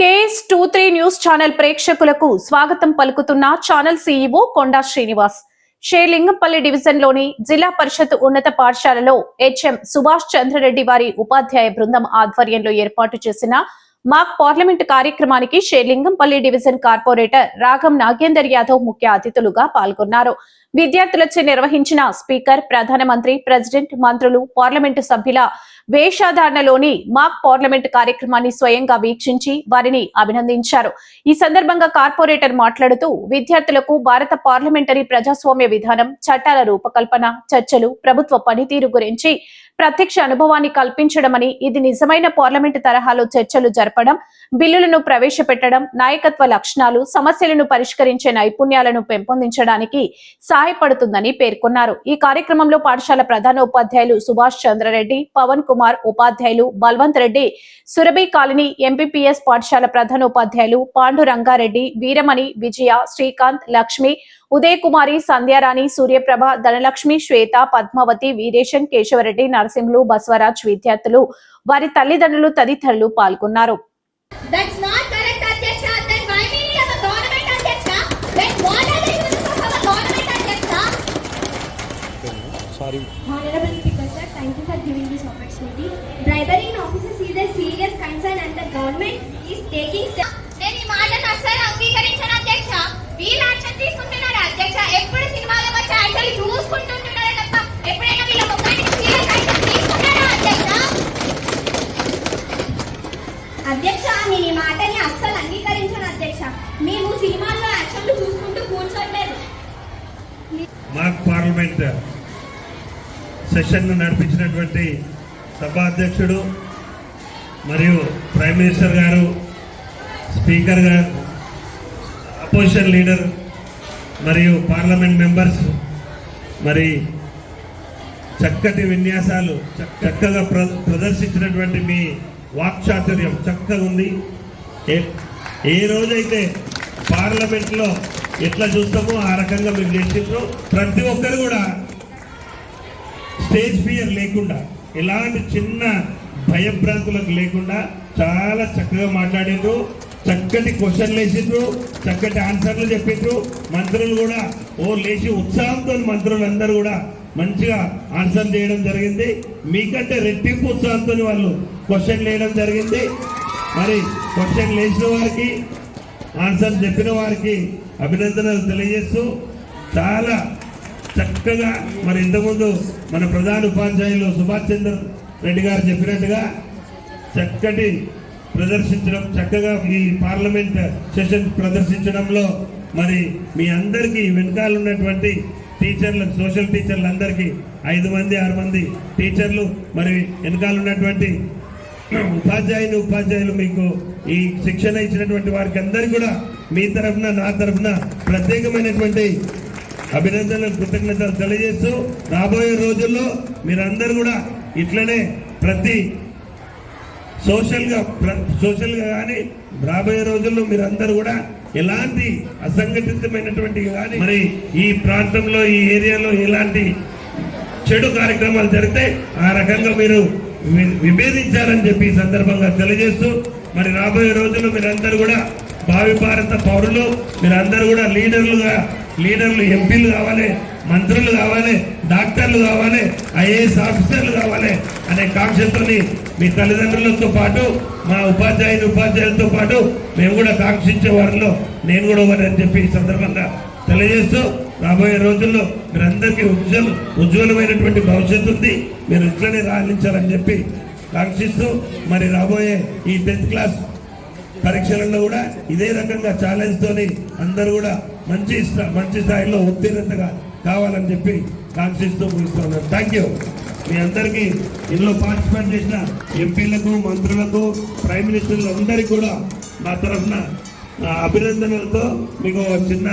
K S two three news channel ప్రేక్షకులకు స్వాగతం పలుకుతున్న ఛానల్ సీఈఓ కొండా శ్రీనివాస్. షేర్లింగంపల్లి డివిజన్లోని జిల్లా పరిషత్ ఉన్నత పాఠశాలలో హెచ్ఎం సుభాష్ చంద్రరెడ్డి వారి ఉపాధ్యాయ బృందం ఆధ్వర్యంలో ఏర్పాటు చేసిన మాక్ పార్లమెంట్ కార్యక్రమానికి షేర్లింగంపల్లి డివిజన్ కార్పొరేటర్ రాగం నాగేందర్ యాదవ్ ముఖ్య అతిథులుగా పాల్గొన్నారు. విద్యార్థులచే నిర్వహించిన స్పీకర్ ప్రధానమంత్రి ప్రెసిడెంట్ మంత్రులు పార్లమెంటు సభ్యుల వేషాధారణలోని మాక్ పార్లమెంట్ కార్యక్రమాన్ని స్వయంగా వీక్షించి వారిని అభినందించారు. ఈ సందర్భంగా కార్పొరేటర్ మాట్లాడుతూ విద్యార్థులకు భారత పార్లమెంటరీ ప్రజాస్వామ్య విధానం చట్టాల రూపకల్పన చర్చలు ప్రభుత్వ పనితీరు గురించి ప్రత్యక్ష అనుభవాన్ని కల్పించడమని ఇది నిజమైన పార్లమెంటు తరహాలో చర్చలు జరపడం బిల్లులను ప్రవేశపెట్టడం నాయకత్వ లక్షణాలు సమస్యలను పరిష్కరించే నైపుణ్యాలను పెంపొందించడానికి సహాయపడుతుందని పేర్కొన్నారు. ఈ కార్యక్రమంలో పాఠశాల ప్రధాన ఉపాధ్యాయులు సుభాష్ చంద్రరెడ్డి పవన్ కుమార్ ఉపాధ్యాయులు బల్వంత్ రెడ్డి సురభి కాలనీ ఎంపీపీఎస్ పాఠశాల ప్రధాన ఉపాధ్యాయులు పాండు రంగారెడ్డి వీరమణి విజయ శ్రీకాంత్ లక్ష్మి ఉదయ్ కుమారి సంధ్యారాణి సూర్యప్రభ ధనలక్ష్మి శ్వేత పద్మావతి వీరేశం కేశవరెడ్డి నరసింహులు బసవరాజ్ విద్యార్థులు వారి తల్లిదండ్రులు తదితరులు పాల్గొన్నారు? Sorry. Sir, thank you for giving this opportunity. Bribery in offices is a serious concern and the government is taking steps. నేను ఈ మాటను అస్సలు అంగీకరించను అధ్యక్ష. వీళ్ళు యాక్షన్ తీసుకుంటున్నారు అధ్యక్ష. ఎప్పుడు సినిమాలో వచ్చి యాక్షన్ చూసుకుంటుంటున్నారు తప్ప ఎప్పుడైనా వీళ్ళ ముఖానికి సీరియస్ యాక్షన్ తీసుకున్నారా అధ్యక్ష? అధ్యక్ష నేను ఈ మాటని అస్సలు అంగీకరించను అధ్యక్ష. మేము సినిమాల్లో యాక్షన్లు చూసుకుంటూ కూర్చోట్లేదు. మాక్ పార్లమెంట్ సెషన్ను నడిపించినటువంటి సభాధ్యక్షుడు మరియు ప్రైమ్ మినిస్టర్ గారు స్పీకర్ గారు అపోజిషన్ లీడర్ మరియు పార్లమెంట్ మెంబర్స్ మరి చక్కటి విన్యాసాలు చక్కగా ప్ర ప్రదర్శించినటువంటి మీ వాక్చాతుర్యం చక్కగా ఉంది. ఏ ఏ రోజైతే పార్లమెంట్లో ఎట్లా చూస్తామో ఆ రకంగా మీరు చేసిండ్రు ప్రతి ఒక్కరు కూడా స్టేజ్ ఫియర్ లేకుండా ఎలాంటి చిన్న భయభ్రాంతులకు లేకుండా చాలా చక్కగా మాట్లాడిండ్రు చక్కటి క్వశ్చన్లు వేసిండ్రు చక్కటి ఆన్సర్లు చెప్పిండ్రు. మంత్రులు కూడా ఓ లేచి ఉత్సాహంతో మంత్రులందరూ కూడా మంచిగా ఆన్సర్ చేయడం జరిగింది. మీకంటే రెట్టింపు ఉత్సాహంతో వాళ్ళు క్వశ్చన్ వేయడం జరిగింది. మరి క్వశ్చన్ వేసిన వారికి ఆన్సర్ చెప్పిన వారికి అభినందనలు తెలియజేస్తూ చాలా చక్కగా మరి ఇంతకుముందు మన ప్రధాన ఉపాధ్యాయులు సుభాష్ చంద్ర రెడ్డి గారు చెప్పినట్టుగా చక్కటి ప్రదర్శించడం చక్కగా ఈ పార్లమెంట్ సెషన్ ప్రదర్శించడంలో మరి మీ అందరికీ వెనకాల ఉన్నటువంటి టీచర్లు సోషల్ టీచర్లు అందరికీ ఐదు మంది ఆరు మంది టీచర్లు మరి వెనకాల ఉన్నటువంటి ఉపాధ్యాయులు ఉపాధ్యాయులు మీకు ఈ శిక్షణ ఇచ్చినటువంటి వారికి అందరికీ కూడా మీ తరఫున నా తరఫున ప్రత్యేకమైనటువంటి అభినందనలు కృతజ్ఞతలు తెలియజేస్తూ రాబోయే రోజుల్లో మీరందరూ కూడా ఇట్లనే ప్రతి సోషల్గా సోషల్గా కానీ రాబోయే రోజుల్లో మీరందరూ కూడా ఎలాంటి అసంఘటితమైనటువంటి కానీ మరి ఈ ప్రాంతంలో ఈ ఏరియాలో ఎలాంటి చెడు కార్యక్రమాలు జరిగితే ఆ రకంగా మీరు విభేదించారని చెప్పి ఈ సందర్భంగా తెలియజేస్తూ మరి రాబోయే రోజుల్లో మీరందరూ కూడా భావి భారత పౌరులు మీరందరూ కూడా లీడర్లుగా లీడర్లు ఎంపీలు కావాలి మంత్రులు కావాలి డాక్టర్లు కావాలి ఐఏఎస్ ఆఫీసర్లు కావాలి అనే కాంక్షతోని మీ తల్లిదండ్రులతో పాటు మా ఉపాధ్యాయులు ఉపాధ్యాయులతో పాటు మేము కూడా కాంక్షించే వారిలో నేను కూడా ఒకటి అని చెప్పి ఈ సందర్భంగా తెలియజేస్తూ రాబోయే రోజుల్లో మీరందరికీ ఉజ్వల ఉజ్వలమైనటువంటి భవిష్యత్తు ఉంది. మీరు ఇట్లనే రాణించాలని చెప్పి కాంక్షిస్తూ మరి రాబోయే ఈ టెన్త్ క్లాస్ పరీక్షలలో కూడా ఇదే రకంగా ఛాలెంజ్ తోని అందరూ కూడా మంచి మంచి స్థాయిలో ఉత్తీర్ణతగా కావాలని చెప్పి కాంక్షిస్తూ ముగిస్తున్నాను థ్యాంక్ యూ మీ అందరికీ ఇందులో పార్టిసిపేట్ చేసిన ఎంపీలకు మంత్రులకు ప్రైమ్ మినిస్టర్లు అందరికీ కూడా నా తరఫున అభినందనలతో మీకు చిన్న